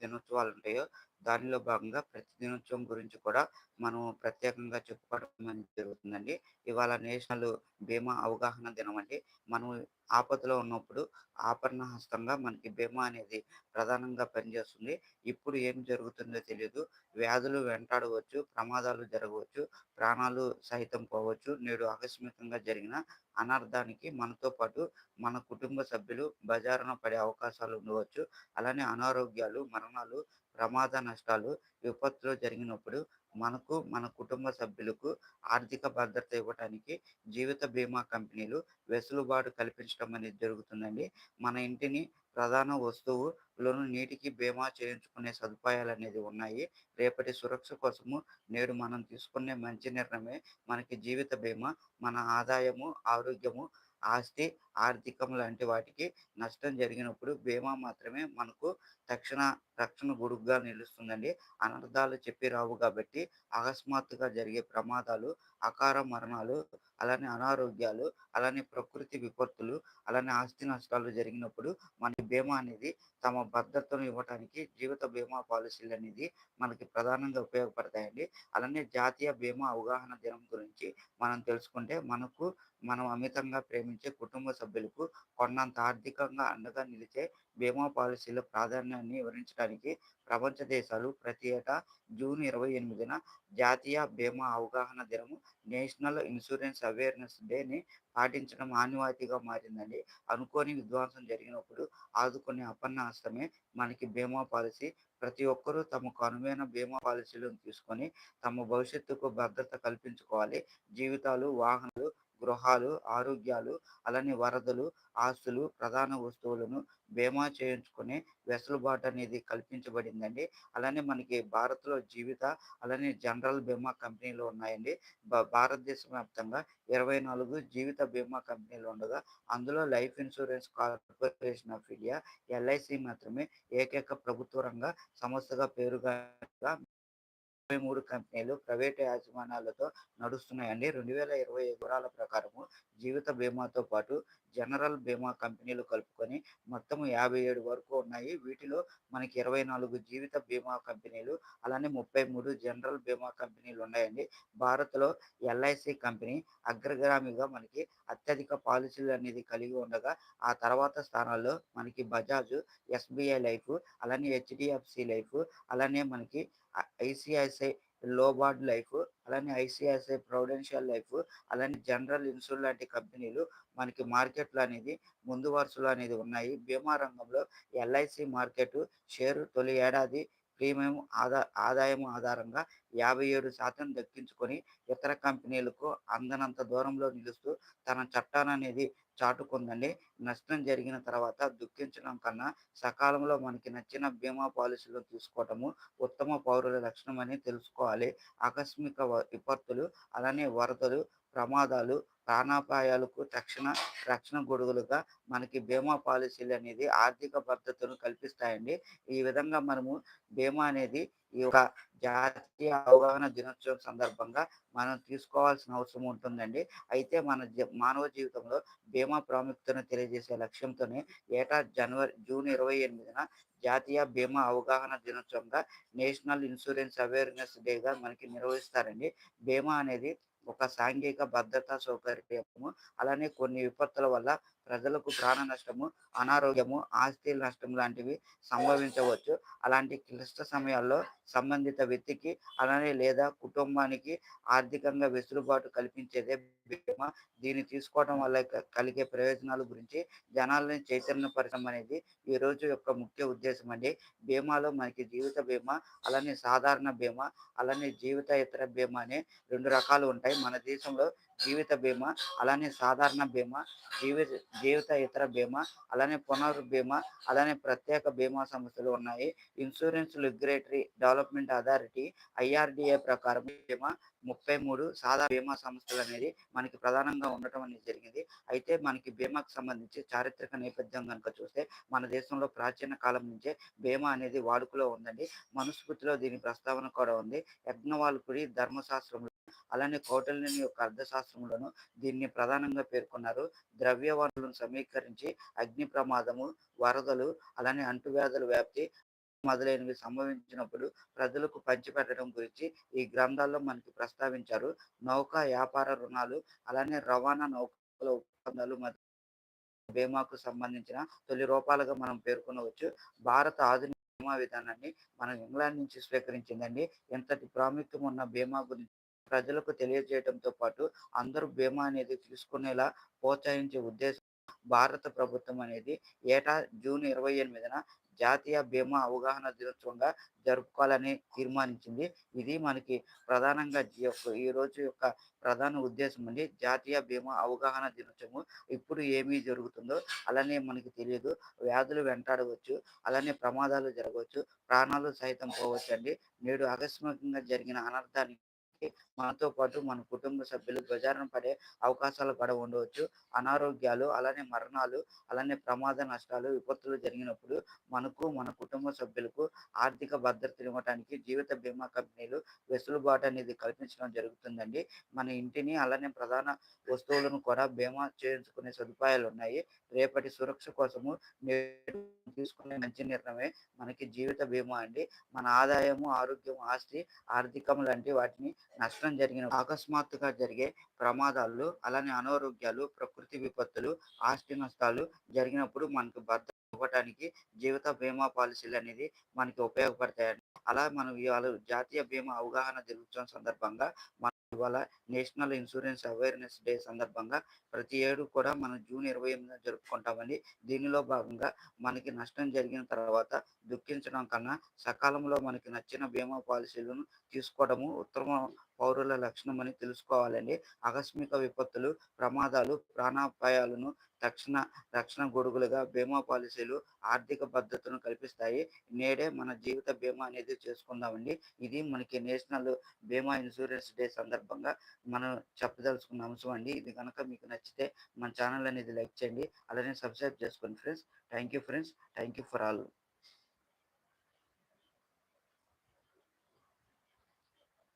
de nuestros alrededor దానిలో భాగంగా ప్రతి దినోత్సవం గురించి కూడా మనం ప్రత్యేకంగా చెప్పుకోవడం అనేది జరుగుతుందండి. ఇవాళ నేషనల్ బీమా అవగాహన దినం అండి. మనం ఆపదలో ఉన్నప్పుడు ఆపరణ హస్తంగా మనకి బీమా అనేది ప్రధానంగా పనిచేస్తుంది. ఇప్పుడు ఏం జరుగుతుందో తెలియదు వ్యాధులు వెంటాడవచ్చు ప్రమాదాలు జరగవచ్చు ప్రాణాలు సహితం పోవచ్చు. నేడు ఆకస్మికంగా జరిగిన అనర్థానికి మనతో పాటు మన కుటుంబ సభ్యులు బజారున పడే అవకాశాలు ఉండవచ్చు. అలానే అనారోగ్యాలు మరణాలు ప్రమాద నష్టాలు విపత్తులు జరిగినప్పుడు మనకు మన కుటుంబ సభ్యులకు ఆర్థిక భద్రత ఇవ్వడానికి జీవిత బీమా కంపెనీలు వెసులుబాటు కల్పించడం అనేది జరుగుతుందండి. మన ఇంటిని ప్రధాన వస్తువులను నీటికి బీమా చేయించుకునే సదుపాయాలు అనేది ఉన్నాయి. రేపటి సురక్ష కోసము నేడు మనం తీసుకునే మంచి నిర్ణయమే మనకి జీవిత బీమా. మన ఆదాయము ఆరోగ్యము ఆస్తి ఆర్థికం లాంటి వాటికి నష్టం జరిగినప్పుడు బీమా మాత్రమే మనకు తక్షణ రక్షణ గొడుగుగా నిలుస్తుందండి. అనర్థాలు చెప్పి రావు కాబట్టి అకస్మాత్తుగా జరిగే ప్రమాదాలు అకార మరణాలు అలానే అనారోగ్యాలు అలానే ప్రకృతి విపత్తులు అలానే ఆస్తి నష్టాలు జరిగినప్పుడు మన బీమా అనేది తమ భద్రతను ఇవ్వడానికి జీవిత బీమా పాలసీలు అనేది మనకి ప్రధానంగా ఉపయోగపడతాయండి. అలానే జాతీయ బీమా అవగాహన దినం గురించి మనం తెలుసుకుంటే మనకు మనం అమితంగా ప్రేమించే కుటుంబ సభ్యులు సభ్యులకు కొన్నంత ఆర్థికంగా అండగా నిలిచే బీమా పాలసీల ప్రాధాన్యాన్ని వివరించడానికి ప్రపంచ దేశాలు ప్రతి ఏటా జూన్ ఇరవై ఎనిమిదిన జాతీయ బీమా అవగాహన దినము నేషనల్ ఇన్సూరెన్స్ అవేర్నెస్ డేని పాటించడం ఆనివాయితీగా మారిందండి అనుకోని విధ్వంసం జరిగినప్పుడు ఆదుకునే అపన్న హస్తమే మనకి బీమా పాలసీ. ప్రతి ఒక్కరూ తమకు అనువైన బీమా పాలసీలను తీసుకొని తమ భవిష్యత్తుకు భద్రత కల్పించుకోవాలి. జీవితాలు వాహన గృహాలు ఆరోగ్యాలు అలానే వరదలు ఆస్తులు ప్రధాన వస్తువులను బీమా చేయించుకునే వెసులుబాటు అనేది కల్పించబడిందండి. అలానే మనకి భారత్లో జీవిత అలానే జనరల్ బీమా కంపెనీలు ఉన్నాయండి. భారతదేశ వ్యాప్తంగా ఇరవై నాలుగు జీవిత బీమా కంపెనీలు ఉండగా అందులో life insurance corporation of India LIC మాత్రమే ఏకైక ప్రభుత్వ రంగ సంస్థగా పేరుగా ముప్పై మూడు కంపెనీలు ప్రైవేట్ యాజమాన్యాలతో నడుస్తున్నాయండి. రెండు వేల ఇరవై వివరాల ప్రకారము జీవిత బీమాతో పాటు జనరల్ బీమా కంపెనీలు కలుపుకొని మొత్తం యాభై ఏడు వరకు ఉన్నాయి. వీటిలో మనకి ఇరవై నాలుగు జీవిత బీమా కంపెనీలు అలానే ముప్పై మూడు జనరల్ బీమా కంపెనీలు ఉన్నాయండి. భారత్లో ఎల్ఐసి కంపెనీ అగ్రగామిగా మనకి అత్యధిక పాలసీలు అనేది కలిగి ఉండగా ఆ తర్వాత స్థానాల్లో మనకి బజాజ్ ఎస్బీఐ లైఫ్ అలానే హెచ్డిఎఫ్సి లైఫ్ అలానే మనకి ఐసిఐసిఐ లోబార్డ్ లైఫ్ అలానే ఐసిఐసిఐ ప్రొడెన్షియల్ లైఫ్ అలానే జనరల్ ఇన్సూర్ లాంటి కంపెనీలు మనకి మార్కెట్లు అనేది ముందు వరుసలో అనేది ఉన్నాయి. బీమా రంగంలో ఎల్ఐసి మార్కెట్ షేరు తొలి ఏడాది ప్రీమియం ఆదా ఆదాయం ఆధారంగా యాభై ఏడు శాతం దక్కించుకొని ఇతర కంపెనీలకు అందనంత దూరంలో నిలుస్తూ తన చట్టాన్ని అనేది చాటుకుందండి. నష్టం జరిగిన తర్వాత దుఃఖించడం కన్నా సకాలంలో మనకి నచ్చిన బీమా పాలసీలు తీసుకోవటము ఉత్తమ పౌరుల లక్షణం అని తెలుసుకోవాలి. ఆకస్మిక విపత్తులు అలానే వరదలు ప్రమాదాలు ప్రాణాపాయాలకు తక్షణ రక్షణ గొడుగులుగా మనకి బీమా పాలసీలు అనేది ఆర్థిక భద్రతను కల్పిస్తాయండి. ఈ విధంగా మనము బీమా అనేది ఈ యొక్క జాతీయ అవగాహన దినోత్సవం సందర్భంగా మనం తీసుకోవాల్సిన అవసరం ఉంటుందండి. అయితే మన మానవ జీవితంలో బీమా ప్రాముఖ్యతను తెలియజేసే లక్ష్యంతోనే ఏటా జనవరి జూన్ ఇరవై ఎనిమిదిన జాతీయ బీమా అవగాహన దినోత్సవంగా నేషనల్ ఇన్సూరెన్స్ అవేర్నెస్ డేగా మనకి నిర్వహిస్తారండి. బీమా అనేది ఒక సాంఘిక భద్రతా సౌకర్యము అలానే కొన్ని విపత్తుల వల్ల ప్రజలకు ప్రాణ నష్టము అనారోగ్యము ఆస్తి నష్టం లాంటివి సంభవించవచ్చు. అలాంటి క్లిష్ట సమయాల్లో సంబంధిత వ్యక్తికి అలానే లేదా కుటుంబానికి ఆర్థికంగా వెసులుబాటు కల్పించేదే బీమా. దీన్ని తీసుకోవడం వల్ల కలిగే ప్రయోజనాల గురించి జనాలని చైతన్యపరచడం అనేది ఈ రోజు యొక్క ముఖ్య ఉద్దేశం అండి. బీమాలో మనకి జీవిత బీమా అలానే సాధారణ బీమా అలానే జీవిత ఇతర బీమా అనే రెండు రకాలు ఉంటాయి. మన దేశంలో జీవిత బీమా అలానే సాధారణ బీమా జీవిత జీవిత ఇతర బీమా అలానే పునర్ బీమా అలానే ప్రత్యేక బీమా సంస్థలు ఉన్నాయి. Insurance regulatory development authority IRDA ప్రకారం బీమా ముప్పై మూడు సాధారణ బీమా సంస్థలు అనేది మనకి ప్రధానంగా ఉండటం అనేది జరిగింది. అయితే మనకి బీమాకు సంబంధించి చారిత్రక నేపథ్యం కనుక చూస్తే మన దేశంలో ప్రాచీన కాలం నుంచే బీమా అనేది వాడుకలో ఉందండి. మనుస్మృతిలో దీని ప్రస్తావన కూడా ఉంది. యజ్ఞవాల్కుడి ధర్మశాస్త్రంలో అలానే కోటలిని యొక్క అర్థశాస్త్రంలోను దీన్ని ప్రధానంగా పేర్కొన్నారు. ద్రవ్య వనరులను సమీకరించి అగ్ని ప్రమాదము వరదలు అలానే అంటువ్యాధుల వ్యాప్తి మొదలైనవి సంభవించినప్పుడు ప్రజలకు పంచిపెట్టడం గురించి ఈ గ్రంథాల్లో మనకి ప్రస్తావించారు. నౌక వ్యాపార రుణాలు, అలానే రవాణా నౌకల ఒప్పందాలు బీమాకు సంబంధించిన తొలి రూపాలుగా మనం పేర్కొనవచ్చు. భారత ఆధునిక బీమా విధానాన్ని మనం ఇంగ్లాండ్ నుంచి స్వీకరించిందండి. ఇంతటి ప్రాముఖ్యం ఉన్న బీమా గురించి ప్రజలకు తెలియజేయడంతో పాటు అందరూ బీమా అనేది తీసుకునేలా ప్రోత్సహించే ఉద్దేశం భారత ప్రభుత్వం అనేది ఏటా జూన్ ఇరవై ఎనిమిదిన జాతీయ బీమా అవగాహన దినోత్సవంగా జరుపుకోవాలని తీర్మానించింది. ఇది మనకి ప్రధానంగా ఈ యొక్క ఈ రోజు యొక్క ప్రధాన ఉద్దేశం అండి. జాతీయ బీమా అవగాహన దినోత్సవం ఇప్పుడు ఏమీ జరుగుతుందో అలానే మనకి తెలియదు. వ్యాధులు వెంటాడవచ్చు. అలానే ప్రమాదాలు జరగవచ్చు. ప్రాణాలు సైతం పోవచ్చండి. నేడు ఆకస్మికంగా జరిగిన అనర్థానికి మనతో పాటు మన కుటుంబ సభ్యులు బజారున పడే అవకాశాలు కూడా ఉండవచ్చు. అనారోగ్యాలు, అలానే మరణాలు, అలానే ప్రమాద నష్టాలు, విపత్తులు జరిగినప్పుడు మనకు, మన కుటుంబ సభ్యులకు ఆర్థిక భద్రతనివ్వటానికి జీవిత బీమా కంపెనీలు వెసులుబాటు అనేది కల్పించడం జరుగుతుందండి. మన ఇంటిని అలానే ప్రధాన వస్తువులను కూడా బీమా చేయించుకునే సదుపాయాలు ఉన్నాయి రేపటి సురక్ష కోసము తీసుకునే మంచి నిర్ణయమే మనకి జీవిత బీమా అండి. మన ఆదాయము, ఆరోగ్యం, ఆస్తి, ఆర్థికం లాంటి వాటిని నష్టం జరిగిన అకస్మాత్తుగా జరిగే ప్రమాదాలు, అలానే అనారోగ్యాలు, ప్రకృతి విపత్తులు, ఆస్తి నష్టాలు జరిగినప్పుడు మనకు భద్రత ఇవ్వటానికి జీవిత బీమా పాలసీలు అనేది మనకి ఉపయోగపడతాయండి. అలా మనం ఇవాళ జాతీయ బీమా అవగాహన దినోత్సవం సందర్భంగా ఇవాళ నేషనల్ ఇన్సూరెన్స్ అవేర్‌నెస్ డే సందర్భంగా ప్రతి ఏడు కూడా మనం జూన్ 28న జరుపుకుంటామండి. దీనిలో భాగంగా మనకి నష్టం జరిగిన తర్వాత దుఃఖించడం కన్నా సకాలంలో మనకి నచ్చిన బీమా పాలసీలను తీసుకోవడము ఉత్తమ పౌరుల లక్షణమని తెలుసుకోవాలండి. ఆకస్మిక విపత్తులు, ప్రమాదాలు, ప్రాణాపాయాలను తక్షణ రక్షణ గొడుగులుగా బీమా పాలసీలు ఆర్థిక భద్రతను కల్పిస్తాయి. నేడే మన జీవిత బీమా అనేది చేసుకుందామండి. ఇది మనకి నేషనల్ బీమా ఇన్సూరెన్స్ డే సందర్భంగా మనం చెప్పదలుచుకున్న అంశం అండి. ఇది కనుక మీకు నచ్చితే మన ఛానల్ అనేది లైక్ చేయండి. అలానే సబ్స్క్రైబ్ చేసుకోండి friends. Thank you friends. Thank you for all.